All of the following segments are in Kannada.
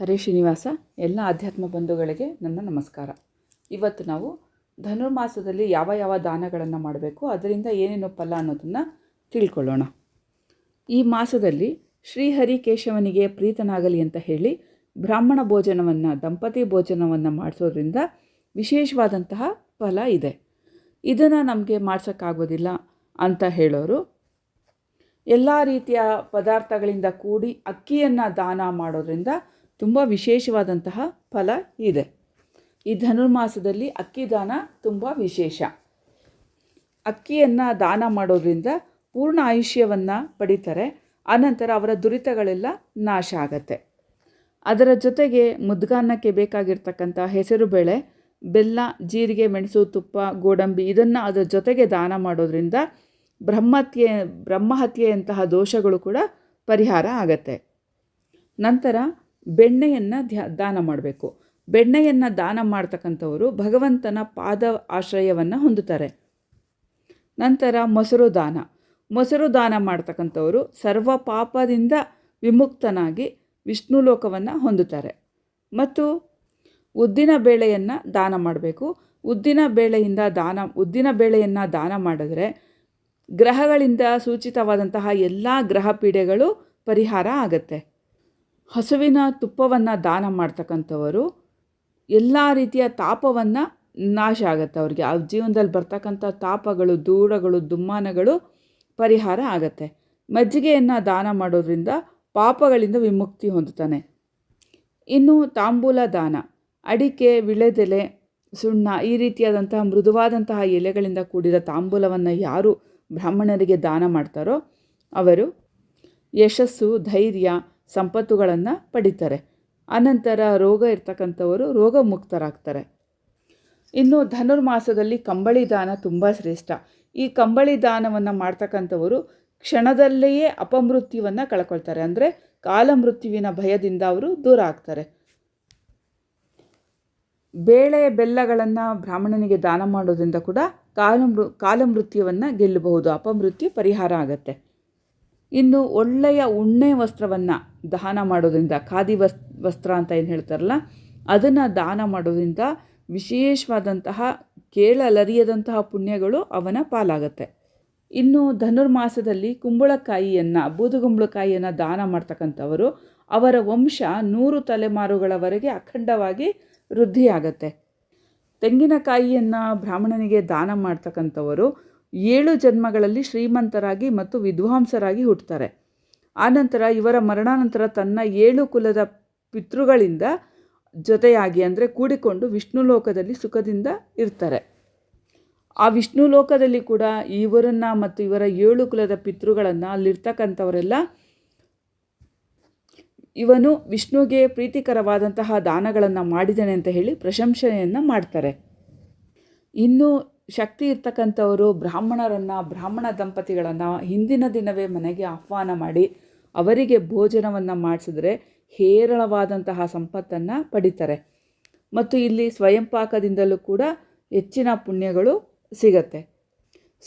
ಹರೇ ಶ್ರೀನಿವಾಸ, ಎಲ್ಲ ಆಧ್ಯಾತ್ಮ ಬಂಧುಗಳಿಗೆ ನನ್ನ ನಮಸ್ಕಾರ. ಇವತ್ತು ನಾವು ಧನುರ್ಮಾಸದಲ್ಲಿ ಯಾವ ಯಾವ ದಾನಗಳನ್ನು ಮಾಡಬೇಕು, ಅದರಿಂದ ಏನೇನು ಫಲ ಅನ್ನೋದನ್ನು ತಿಳ್ಕೊಳ್ಳೋಣ. ಈ ಮಾಸದಲ್ಲಿ ಶ್ರೀಹರಿ ಕೇಶವನಿಗೆ ಪ್ರೀತನಾಗಲಿ ಅಂತ ಹೇಳಿ ಬ್ರಾಹ್ಮಣ ಭೋಜನವನ್ನು, ದಂಪತಿ ಭೋಜನವನ್ನು ಮಾಡಿಸೋದ್ರಿಂದ ವಿಶೇಷವಾದಂತಹ ಫಲ ಇದೆ. ಇದನ್ನು ನಮಗೆ ಮಾಡಿಸೋಕ್ಕಾಗೋದಿಲ್ಲ ಅಂತ ಹೇಳೋರು. ಎಲ್ಲ ರೀತಿಯ ಪದಾರ್ಥಗಳಿಂದ ಕೂಡಿ ಅಕ್ಕಿಯನ್ನು ದಾನ ಮಾಡೋದ್ರಿಂದ ತುಂಬ ವಿಶೇಷವಾದಂತಹ ಫಲ ಇದೆ. ಈ ಧನುರ್ಮಾಸದಲ್ಲಿ ಅಕ್ಕಿ ದಾನ ತುಂಬ ವಿಶೇಷ. ಅಕ್ಕಿಯನ್ನು ದಾನ ಮಾಡೋದ್ರಿಂದ ಪೂರ್ಣ ಆಯುಷ್ಯವನ್ನು ಪಡಿತಾರೆ. ಆನಂತರ ಅವರ ದುರಿತಗಳೆಲ್ಲ ನಾಶ ಆಗತ್ತೆ. ಅದರ ಜೊತೆಗೆ ಮುದ್ಗಾನ್ನಕ್ಕೆ ಬೇಕಾಗಿರ್ತಕ್ಕಂಥ ಹೆಸರುಬೇಳೆ ಬೆಲ್ಲ, ಜೀರಿಗೆ, ಮೆಣಸು, ತುಪ್ಪ, ಗೋಡಂಬಿ ಇದನ್ನು ಅದರ ಜೊತೆಗೆ ದಾನ ಮಾಡೋದ್ರಿಂದ ಬ್ರಹ್ಮಹತ್ಯೆ ಬ್ರಹ್ಮಹತ್ಯೆಯಂತಹ ದೋಷಗಳು ಕೂಡ ಪರಿಹಾರ ಆಗತ್ತೆ. ನಂತರ ಬೆಣ್ಣೆಯನ್ನು ದಾನ ಮಾಡಬೇಕು. ಬೆಣ್ಣೆಯನ್ನು ದಾನ ಮಾಡ್ತಕ್ಕಂಥವರು ಭಗವಂತನ ಪಾದ ಆಶ್ರಯವನ್ನು ಹೊಂದುತ್ತಾರೆ. ನಂತರ ಮೊಸರು ದಾನ. ಮೊಸರು ದಾನ ಮಾಡ್ತಕ್ಕಂಥವರು ಸರ್ವ ಪಾಪದಿಂದ ವಿಮುಕ್ತನಾಗಿ ವಿಷ್ಣು ಲೋಕವನ್ನು ಹೊಂದುತ್ತಾರೆ. ಮತ್ತು ಉದ್ದಿನ ಬೇಳೆಯನ್ನು ದಾನ ಮಾಡಬೇಕು. ಉದ್ದಿನ ಬೇಳೆಯಿಂದ ದಾನ, ಉದ್ದಿನ ಬೇಳೆಯನ್ನು ದಾನ ಮಾಡಿದ್ರೆ ಗ್ರಹಗಳಿಂದ ಸೂಚಿತವಾದಂತಹ ಎಲ್ಲ ಗ್ರಹ ಪೀಡೆಗಳು ಪರಿಹಾರ ಆಗತ್ತೆ. ಹಸುವಿನ ತುಪ್ಪವನ್ನು ದಾನ ಮಾಡ್ತಕ್ಕಂಥವರು ಎಲ್ಲ ರೀತಿಯ ತಾಪವನ್ನು ನಾಶ ಆಗುತ್ತೆ ಅವ್ರಿಗೆ. ಆ ಜೀವನದಲ್ಲಿ ಬರ್ತಕ್ಕಂಥ ತಾಪಗಳು, ದೂರಗಳು, ದುಮ್ಮಾನಗಳು ಪರಿಹಾರ ಆಗತ್ತೆ. ಮಜ್ಜಿಗೆಯನ್ನು ದಾನ ಮಾಡೋದ್ರಿಂದ ಪಾಪಗಳಿಂದ ವಿಮುಕ್ತಿ ಹೊಂದುತ್ತಾನೆ. ಇನ್ನು ತಾಂಬೂಲ ದಾನ, ಅಡಿಕೆ, ವಿಳೆದೆಲೆ, ಸುಣ್ಣ ಈ ರೀತಿಯಾದಂತಹ ಮೃದುವಾದಂತಹ ಎಲೆಗಳಿಂದ ಕೂಡಿದ ತಾಂಬೂಲವನ್ನು ಯಾರು ಬ್ರಾಹ್ಮಣರಿಗೆ ದಾನ ಮಾಡ್ತಾರೋ ಅವರು ಯಶಸ್ಸು, ಧೈರ್ಯ ಸಂಪತ್ತುಗಳನ್ನು ಪಡಿತಾರೆ. ಅನಂತರ ರೋಗ ಇರ್ತಕ್ಕಂಥವರು ರೋಗ ಮುಕ್ತರಾಗ್ತಾರೆ ಇನ್ನು ಧನುರ್ಮಾಸದಲ್ಲಿ ಕಂಬಳಿ ದಾನ ತುಂಬ ಶ್ರೇಷ್ಠ. ಈ ಕಂಬಳಿ ದಾನವನ್ನು ಮಾಡ್ತಕ್ಕಂಥವರು ಕ್ಷಣದಲ್ಲಿಯೇ ಅಪಮೃತ್ಯುವನ್ನು ಕಳ್ಕೊಳ್ತಾರೆ. ಅಂದರೆ ಕಾಲಮೃತ್ಯುವಿನ ಭಯದಿಂದ ಅವರು ದೂರ ಆಗ್ತಾರೆ. ಬೇಳೆ ಬೆಲ್ಲಗಳನ್ನು ಬ್ರಾಹ್ಮಣನಿಗೆ ದಾನ ಮಾಡೋದ್ರಿಂದ ಕೂಡ ಕಾಲಮೃ, ಕಾಲಮೃತ್ಯವನ್ನು ಗೆಲ್ಲಬಹುದು. ಅಪಮೃತ್ಯು ಪರಿಹಾರ ಆಗತ್ತೆ. ಇನ್ನು ಒಳ್ಳೆಯ ಉಣ್ಣೆ ವಸ್ತ್ರವನ್ನು ದಾನ ಮಾಡೋದ್ರಿಂದ, ಖಾದಿ ವಸ್, ವಸ್ತ್ರ ಅಂತ ಏನು ಹೇಳ್ತಾರಲ್ಲ, ಅದನ್ನು ದಾನ ಮಾಡೋದ್ರಿಂದ ವಿಶೇಷವಾದಂತಹ ಕೇಳಲರಿಯದಂತಹ ಪುಣ್ಯಗಳು ಅವನ ಪಾಲಾಗತ್ತೆ. ಇನ್ನು ಧನುರ್ಮಾಸದಲ್ಲಿ ಕುಂಬಳಕಾಯಿಯನ್ನು ಬೂದುಗುಂಬಳಕಾಯಿಯನ್ನು ದಾನ ಮಾಡ್ತಕ್ಕಂಥವರು, ಅವರ ವಂಶ ನೂರು ತಲೆಮಾರುಗಳವರೆಗೆ ಅಖಂಡವಾಗಿ ವೃದ್ಧಿಯಾಗತ್ತೆ. ತೆಂಗಿನಕಾಯಿಯನ್ನು ಬ್ರಾಹ್ಮಣನಿಗೆ ದಾನ ಮಾಡ್ತಕ್ಕಂಥವರು ಏಳು ಜನ್ಮಗಳಲ್ಲಿ ಶ್ರೀಮಂತರಾಗಿ ಮತ್ತು ವಿದ್ವಾಂಸರಾಗಿ ಹುಟ್ಟುತ್ತಾರೆ. ಆನಂತರ ಇವರ ಮರಣಾನಂತರ ತನ್ನ ಏಳು ಕುಲದ ಪಿತೃಗಳಿಂದ ಜೊತೆಯಾಗಿ ಅಂದರೆ ಕೂಡಿಕೊಂಡು ವಿಷ್ಣು ಲೋಕದಲ್ಲಿ ಸುಖದಿಂದ ಇರ್ತಾರೆ. ಆ ವಿಷ್ಣು ಲೋಕದಲ್ಲಿ ಕೂಡ ಇವರನ್ನು ಮತ್ತು ಇವರ ಏಳು ಕುಲದ ಪಿತೃಗಳನ್ನು ಅಲ್ಲಿರ್ತಕ್ಕಂಥವರೆಲ್ಲ ಇವನು ವಿಷ್ಣುಗೆ ಪ್ರೀತಿಕರವಾದಂತಹ ದಾನಗಳನ್ನು ಮಾಡಿದ್ದಾನೆ ಅಂತ ಹೇಳಿ ಪ್ರಶಂಸೆಯನ್ನು ಮಾಡ್ತಾರೆ. ಇನ್ನು ಶಕ್ತಿ ಇರ್ತಕ್ಕಂಥವರು ಬ್ರಾಹ್ಮಣರನ್ನು, ಬ್ರಾಹ್ಮಣ ದಂಪತಿಗಳನ್ನು ಹಿಂದಿನ ದಿನವೇ ಮನೆಗೆ ಆಹ್ವಾನ ಮಾಡಿ ಅವರಿಗೆ ಭೋಜನವನ್ನು ಮಾಡಿಸಿದ್ರೆ ಹೇರಳವಾದಂತಹ ಸಂಪತ್ತನ್ನು ಪಡಿತಾರೆ. ಮತ್ತು ಇಲ್ಲಿ ಸ್ವಯಂ ಪಾಕದಿಂದಲೂ ಕೂಡ ಹೆಚ್ಚಿನ ಪುಣ್ಯಗಳು ಸಿಗತ್ತೆ.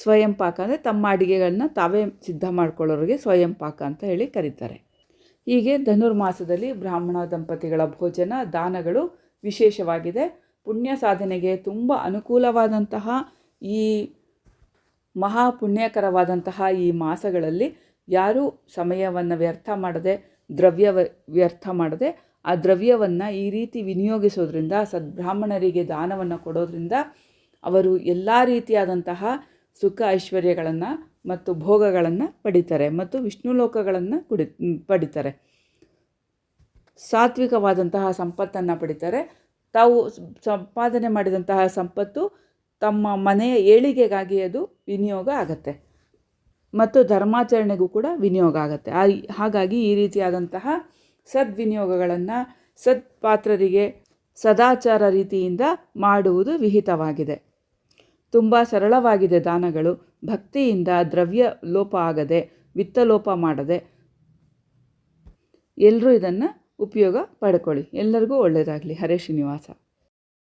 ಸ್ವಯಂ ಪಾಕ ಅಂದರೆ ತಮ್ಮ ಅಡುಗೆಗಳನ್ನ ತಾವೇ ಸಿದ್ಧ ಮಾಡ್ಕೊಳ್ಳೋರಿಗೆ ಸ್ವಯಂ ಪಾಕ ಅಂತ ಹೇಳಿ ಕರೀತಾರೆ. ಹೀಗೆ ಧನುರ್ಮಾಸದಲ್ಲಿ ಬ್ರಾಹ್ಮಣ ದಂಪತಿಗಳ ಭೋಜನ, ದಾನಗಳು ವಿಶೇಷವಾಗಿದೆ. ಪುಣ್ಯ ಸಾಧನೆಗೆ ತುಂಬ ಅನುಕೂಲವಾದಂತಹ ಈ ಮಹಾ ಪುಣ್ಯಕರವಾದಂತಹ ಈ ಮಾಸಗಳಲ್ಲಿ ಯಾರೂ ಸಮಯವನ್ನು ವ್ಯರ್ಥ ಮಾಡದೆ, ದ್ರವ್ಯ ವ್ಯರ್ಥ ಮಾಡದೆ ಆ ದ್ರವ್ಯವನ್ನು ಈ ರೀತಿ ವಿನಿಯೋಗಿಸೋದ್ರಿಂದ, ಸದ್ಬ್ರಾಹ್ಮಣರಿಗೆ ದಾನವನ್ನು ಕೊಡೋದ್ರಿಂದ ಅವರು ಎಲ್ಲ ರೀತಿಯಾದಂತಹ ಸುಖ ಐಶ್ವರ್ಯಗಳನ್ನು ಮತ್ತು ಭೋಗಗಳನ್ನು ಪಡಿತಾರೆ ಮತ್ತು ವಿಷ್ಣು ಲೋಕಗಳನ್ನು ಕುಡಿ, ಪಡಿತಾರೆ. ಸಾತ್ವಿಕವಾದಂತಹ ಸಂಪತ್ತನ್ನು ಪಡಿತಾರೆ. ತಾವು ಸಂಪಾದನೆ ಮಾಡಿದಂತಹ ಸಂಪತ್ತು ತಮ್ಮ ಮನೆಯ ಏಳಿಗೆಗಾಗಿ ಅದು ವಿನಿಯೋಗ ಆಗತ್ತೆ. ಮತ್ತು ಧರ್ಮಾಚರಣೆಗೂ ಕೂಡ ವಿನಿಯೋಗ ಆಗುತ್ತೆ. ಹಾಗಾಗಿ ಈ ರೀತಿಯಾದಂತಹ ಸದ್ವಿನಿಯೋಗಗಳನ್ನು ಸತ್ಪಾತ್ರರಿಗೆ ಸದಾಚಾರ ರೀತಿಯಿಂದ ಮಾಡುವುದು ವಿಹಿತವಾಗಿದೆ. ತುಂಬ ಸರಳವಾಗಿದೆ ದಾನಗಳು. ಭಕ್ತಿಯಿಂದ ದ್ರವ್ಯ ಲೋಪ ಆಗದೆ ವಿತ್ತಲೋಪ ಮಾಡದೆ ಎಲ್ಲರೂ ಇದನ್ನು ಉಪಯೋಗ ಪಡ್ಕೊಳ್ಳಿ. ಎಲ್ಲರಿಗೂ ಒಳ್ಳೆಯದಾಗಲಿ. ಹರೇ ಶ್ರೀನಿವಾಸ.